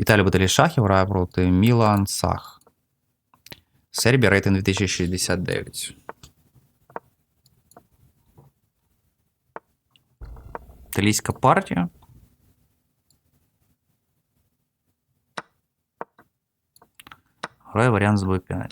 Віталій Баталій Шахів грає проти Мілан Сах. Сербія рейтинг 2069. Італійська партія. Грає варіант з b5.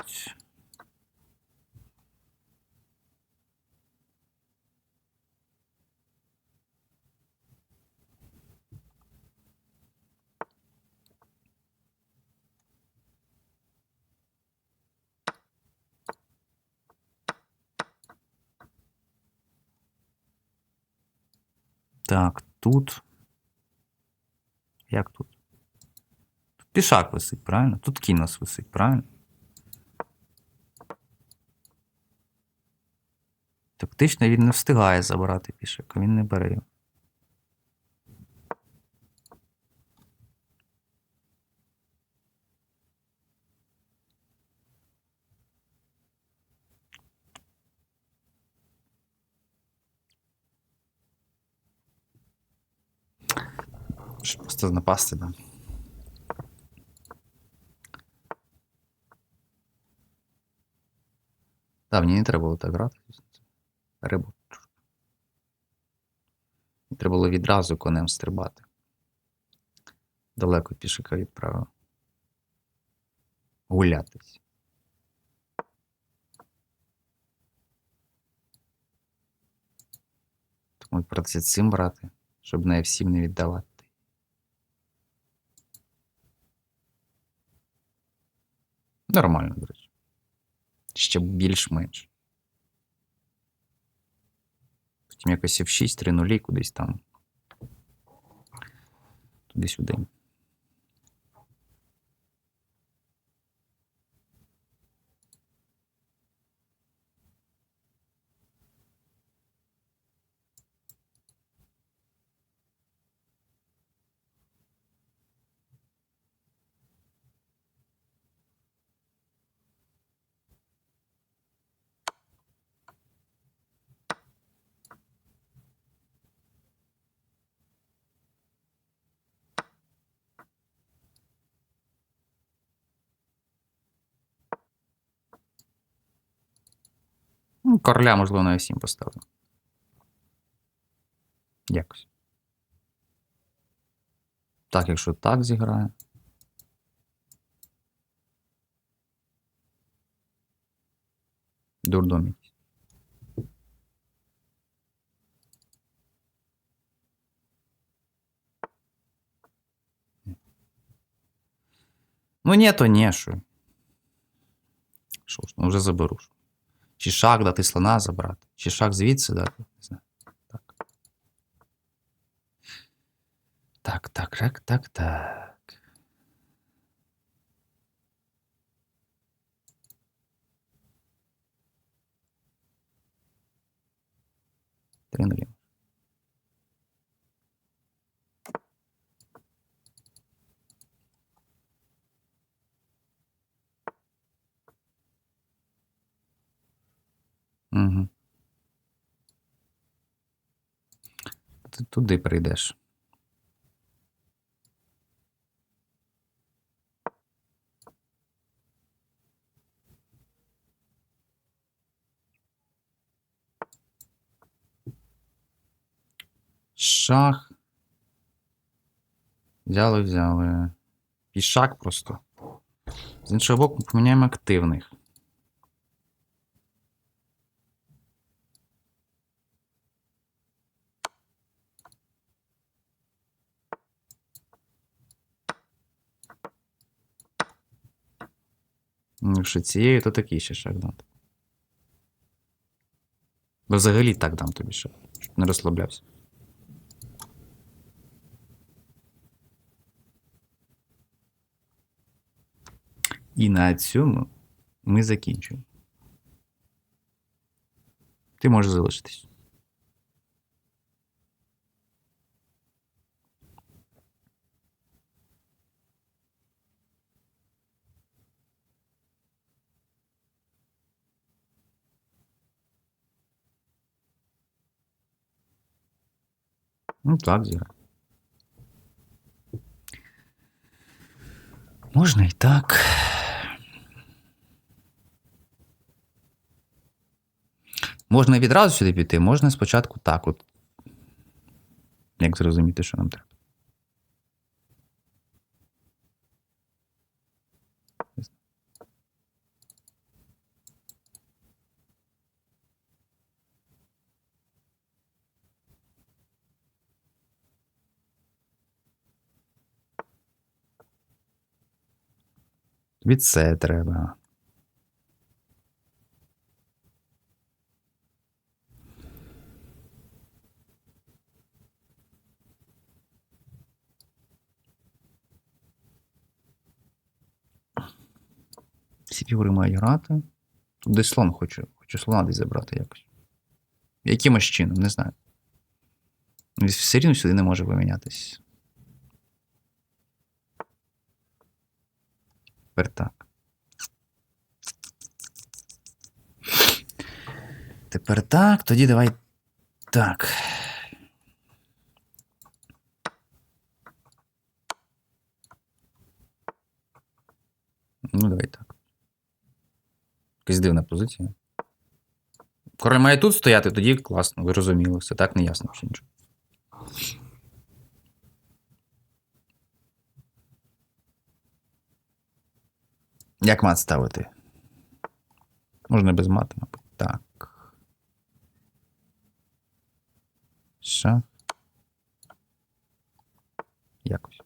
Так, тут. Як тут? Тут пішак висить, правильно? Тут кінь нас висить, правильно? Тактично він не встигає забирати пішака, він не бере його. Щоб Просто напасти, да. Так, мені не треба було так грати. Рибу. Мені треба було відразу конем стрибати. Далеко пішика відправив. Гулятись. Тому придеться цим брати, щоб не всім не віддавати. Нормально, до речі. Ще більш-менш. Потім якось F6, 3 нулі кудись там. Туди-сюди. Ну, короля, можливо, на F7 поставлю. Якось. Так, якщо так зіграє. Дурдом якийсь. Ну, ні, то ні, що. Що ж, ну вже заберу. Чи шаг дати слона забрати, чи шаг звідси дати. Не знаю. Так. Так, так, так, так, так. Три. Угу. Ти туди прийдеш. Шах. Взяли, взяли. Пішак просто. З іншого боку, поміняємо активних. Якщо цією, то такий ще шаг дам. Бо взагалі так дам тобі ще, щоб не розслаблявся. І на цьому ми закінчуємо. Ти можеш залишитись. Ну так, Зіра. Можна і так. Можна відразу сюди піти, можна спочатку так. От. Як зрозуміти, що нам треба? Тобі це треба. Всі фігури мають грати. Десь слон хочу. Хочу слона десь забрати якось. Якимось чином, не знаю. Він все рівно сюди не може помінятись. Тепер так. Тепер так, тоді давай так. Ну, давай так. Якась дивна позиція. Король має тут стояти, тоді класно, зрозуміло. Все так не ясно ще нічого. Як мат ставити? Можна без мата, мабуть. Так. Що? Якось.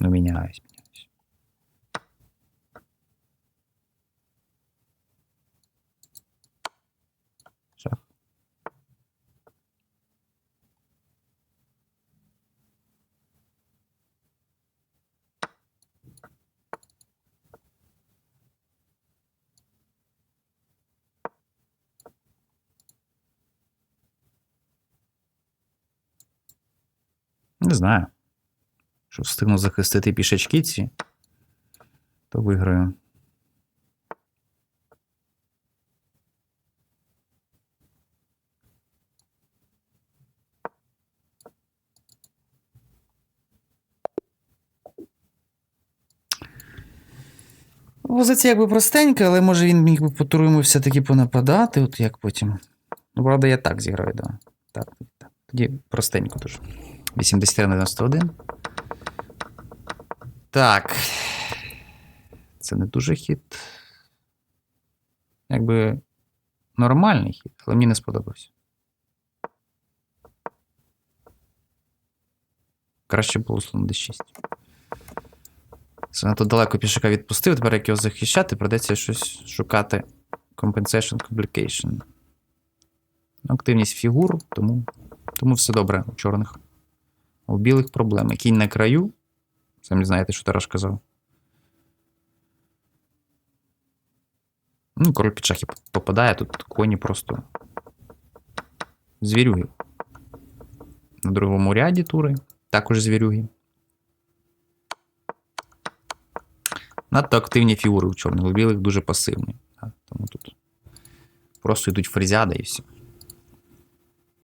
Ну, міняюсь, міняюсь. Шах. Не знаю. Що встигну захистити пішачки ці, то виграю. Позиція якби простенька, але може він міг би потуруємо все-таки понападати, от як потім. Ну, правда, я так зіграю, да. Так. Тоді простенько дуже. 83 на 91. Так. Це не дуже хід. Якби нормальний хід, але мені не сподобався. Краще було слон d6. Занадто далеко пішака відпустив, тепер як його захищати, придеться щось шукати. Compensation Complication. Активність фігур, тому, тому все добре у чорних. У білих проблеми. Кінь на краю. Самі знаєте, що Тараш казав. Ну, король під шахи попадає, тут коні просто звірюги. На другому ряді тури також звірюги. Надто активні фігури у чорних, у білих дуже пасивні. Тому тут просто йдуть фрезяда і все.